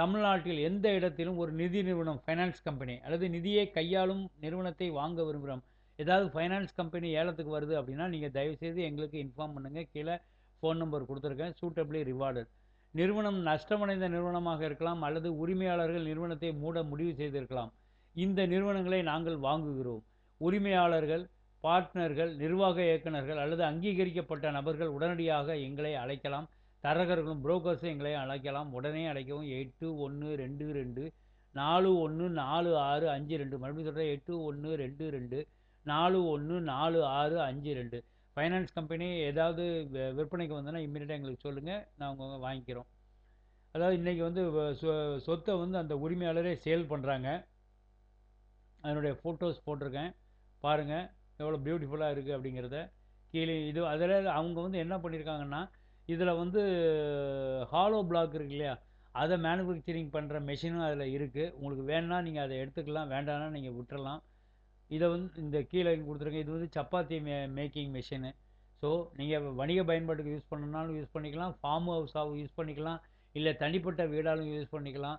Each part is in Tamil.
தமிழ்நாட்டில் எந்த இடத்திலும் ஒரு நிதி நிறுவனம் ஃபைனான்ஸ் கம்பெனி அல்லது நிதியை கையாளும் நிறுவனத்தை வாங்க விரும்புகிறோம். ஏதாவது ஃபைனான்ஸ் கம்பெனி ஏலத்துக்கு வருது அப்படின்னா நீங்கள் தயவுசெய்து எங்களுக்கு இன்ஃபார்ம் பண்ணுங்கள் கீழே ஃபோன் நம்பர் கொடுத்துருக்கேன். சூட்டபிளி ரிவார்டட் நிறுவனம் நஷ்டமடைந்த நிறுவனமாக இருக்கலாம் அல்லது உரிமையாளர்கள் நிறுவனத்தை மூட முடிவு செய்திருக்கலாம். இந்த நிறுவனங்களை நாங்கள் வாங்குகிறோம். உரிமையாளர்கள் பார்ட்னர்கள் நிர்வாக இயக்குநர்கள் அல்லது அங்கீகரிக்கப்பட்ட நபர்கள் உடனடியாக எங்களை அழைக்கலாம். தரகர்களும் புரோக்கர்ஸும் எங்களை அழைக்கலாம். உடனே அழைக்கவும். எட்டு ஒன்று ரெண்டு ரெண்டு நாலு ஒன்று நாலு ஆறு அஞ்சு ரெண்டு. மறுபடியும் சொல்கிறேன் எட்டு ஒன்று ரெண்டு ரெண்டு நாலு ஒன்று நாலு ஆறு அஞ்சு ரெண்டு. ஃபைனான்ஸ் கம்பெனி ஏதாவது விற்பனைக்கு வந்தோன்னா இம்மீடியட்டாக எங்களுக்கு சொல்லுங்கள் நாங்கள் வாங்கிக்கிறோம். அதாவது இன்றைக்கி வந்து வ- சொ- சொத்தை வந்து அந்த உரிமையாளரே சேல் பண்ணுறாங்க அதனுடைய ஃபோட்டோஸ் போட்டிருக்கேன். பாருங்கள் எவ்வளோ பியூட்டிஃபுல்லாக இருக்குது அப்படிங்கிறத. கீழே இது அதில் அவங்க வந்து என்ன பண்ணியிருக்காங்கன்னா இதில் வந்து ஹாலோ பிளாக் இருக்கு இல்லையா? அதை மேனுஃபேக்சரிங் பண்ணுற மெஷினும் அதில் இருக்குது உங்களுக்கு வேணும்னா நீங்கள் அதை எடுத்துக்கலாம் வேண்டாம்னா நீங்கள் விட்டுறலாம். இதை வந்து இந்த கீழே கொடுத்துருங்க. இது வந்து சப்பாத்தி மே மேக்கிங் மிஷினு ஸோ நீங்கள் வணிக பயன்பாட்டுக்கு யூஸ் பண்ணணும்னாலும் யூஸ் பண்ணிக்கலாம். ஃபார்ம் ஹவுஸாகவும் யூஸ் பண்ணிக்கலாம். இல்லை தனிப்பட்ட வீடாலும் யூஸ் பண்ணிக்கலாம்.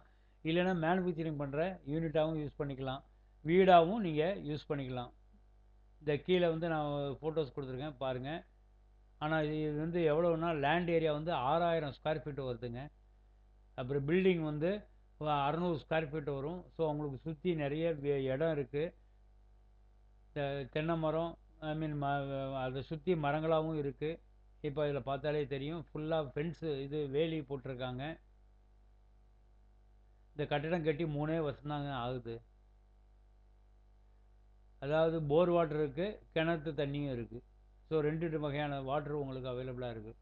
இல்லைன்னா மேனுஃபேக்சரிங் பண்ணுற யூனிட்டாகவும் யூஸ் பண்ணிக்கலாம். வீடாகவும் நீங்கள் யூஸ் பண்ணிக்கலாம். இந்த கீழே வந்து நான் ஃபோட்டோஸ் கொடுத்துருக்கேன். பாருங்கள் ஆனால் இது வந்து எவ்வளோன்னா லேண்ட் ஏரியா வந்து ஆறாயிரம் ஸ்கொயர் ஃபீட் வருதுங்க. அப்புறம் பில்டிங் வந்து அறநூறு ஸ்கொயர் ஃபீட் வரும். ஸோ அவங்களுக்கு சுற்றி நிறைய இடம் இருக்குது தென்னை மரம் ஐ மீன் ம அதை சுற்றி மரங்களாகவும் இருக்குது இப்போ இதில் பார்த்தாலே தெரியும். ஃபுல்லாக ஃபென்ஸு இது வேலி போட்டிருக்காங்க. இந்த கட்டிடம் கட்டி மூணே வருஷம் தாங்க ஆகுது. அதாவது போர் வாட்டர் இருக்குது கிணத்து தண்ணியும் இருக்குது ஸோ ரெண்டு வகையான வாட்டர் உங்களுக்கு அவைலபிளாக இருக்குது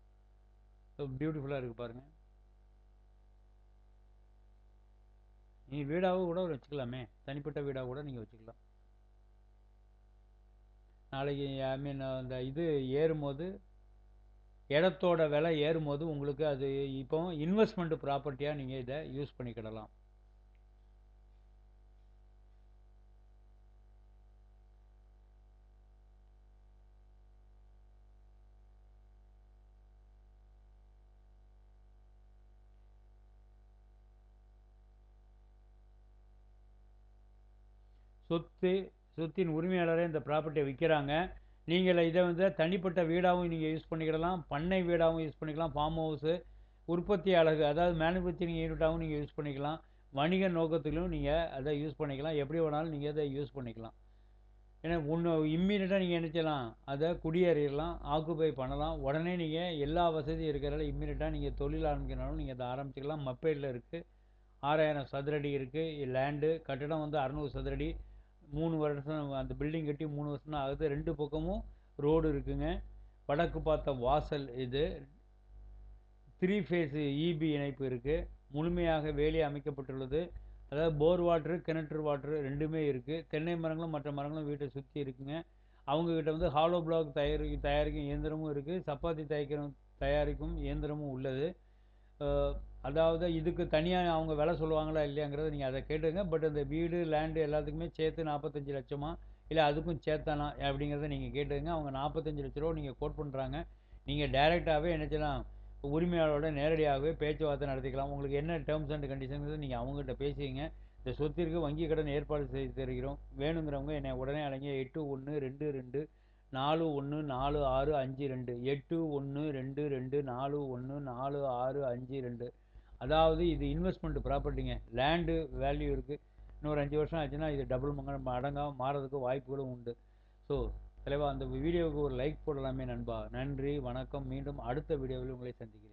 ஸோ பியூட்டிஃபுல்லாக இருக்குது பாருங்கள் நீங்கள் வீடாகவும் கூட வச்சுக்கலாமே. தனிப்பட்ட வீடாக கூட நீங்கள் வச்சுக்கலாம். நாளைக்கு ஐ மீன் அந்த இது ஏறும்போது இடத்தோட விலை ஏறும்போது உங்களுக்கு அது இப்போ இன்வெஸ்ட்மெண்ட் ப்ராப்பர்ட்டியாக நீங்கள் இதை யூஸ் பண்ணிக்கிடலாம். சொத்து சொத்தின் உரிமையாளரே இந்த ப்ராப்பர்ட்டியை விற்கிறாங்க நீங்கள் இதை வந்து தனிப்பட்ட வீடாகவும் நீங்கள் யூஸ் பண்ணிக்கிடலாம். பண்ணை வீடாகவும் யூஸ் பண்ணிக்கலாம் ஃபார்ம் ஹவுஸு உற்பத்தி அதாவது மேனுஃபேக்சரிங் யூனிட்டாகவும் நீங்கள் யூஸ் பண்ணிக்கலாம். வணிக நோக்கத்திலும் நீங்கள் அதை யூஸ் பண்ணிக்கலாம். எப்படி வேணாலும் நீங்கள் அதை யூஸ் பண்ணிக்கலாம். ஏன்னா ஒன்று இம்மீடியட்டாக நீங்கள் நினச்சலாம். அதை குடியேறிடலாம் ஆக்குபை பண்ணலாம். உடனே நீங்கள் எல்லா வசதியும் இருக்கிறதால இம்மீடியட்டாக நீங்கள் தொழில் ஆரம்பிக்கிறனாலும் நீங்கள் அதை ஆரம்பிச்சிக்கலாம். மப்பேடில் இருக்குது ஆறாயிரம் சதுரடி இருக்குது லேண்டு கட்டிடம் வந்து அறநூறு சதுரடி. மூணு வருஷம் அந்த பில்டிங் கட்டி மூணு வருஷம் தான் ஆகுது. ரெண்டு பக்கமும் ரோடு இருக்குங்க. வடக்கு பார்த்த வாசல் இது. த்ரீ ஃபேஸ் இபி இணைப்பு இருக்குது முழுமையாக வேலி அமைக்கப்பட்டுள்ளது. அதாவது போர் வாட்ரு கிணற்று வாட்ரு ரெண்டுமே இருக்குது தென்னை மரங்களும் மற்ற மரங்களும் வீட்டை சுற்றி இருக்குங்க. அவங்கக்கிட்ட வந்து ஹாலோ பிளாக் தயாரி தயாரிக்கும் இயந்திரமும் இருக்குது சப்பாத்தி தயாரிக்கிற தயாரிக்கும் இயந்திரமும் உள்ளது. அதாவது இதுக்கு தனியாக அவங்க விலை சொல்லுவாங்களா இல்லையாங்கிறத நீங்கள் அதை கேட்டுங்க பட் இந்த வீடு லேண்டு எல்லாத்துக்குமே சேர்த்து நாற்பத்தஞ்சு லட்சமா? இல்லை அதுக்கும் சேர்த்தானா? அப்படிங்கிறத நீங்கள் கேட்டுங்க அவங்க நாற்பத்தஞ்சு லட்ச ரூபா நீங்கள் கோட் பண்ணுறாங்க நீங்கள் டைரெக்டாகவே என்ன செய்யலாம்? உரிமையாளரோட நேரடியாகவே பேச்சுவார்த்தை நடத்திக்கலாம். உங்களுக்கு என்ன டேர்ம்ஸ் அண்ட் கண்டிஷன்ஸ் நீங்கள் அவங்ககிட்ட பேசிங்க இந்த சொத்திற்கு வங்கி கடன் ஏற்பாடு செய்து தருகிறோம். வேணுங்கிறவங்க என்னை உடனே அழைங்க எட்டு ஒன்று ரெண்டு ரெண்டு நாலு ஒன்று நாலு ஆறு அஞ்சு ரெண்டு. எட்டு ஒன்று ரெண்டு ரெண்டு நாலு ஒன்று நாலு ஆறு அஞ்சு ரெண்டு. அதாவது இது இன்வெஸ்ட்மெண்ட் ப்ராப்பர்ட்டிங்க லேண்டு வேல்யூ இருக்குது இன்னொரு அஞ்சு வருஷம் ஆச்சுன்னா இது டபுள் மங்க அடங்காமல் மாறதுக்கு வாய்ப்புகளும் உண்டு. ஸோ தலைவா அந்த வீடியோவுக்கு ஒரு லைக் போடலாமே நண்பா. நன்றி வணக்கம். மீண்டும் அடுத்த வீடியோவில் உங்களை சந்திக்கிறேன்.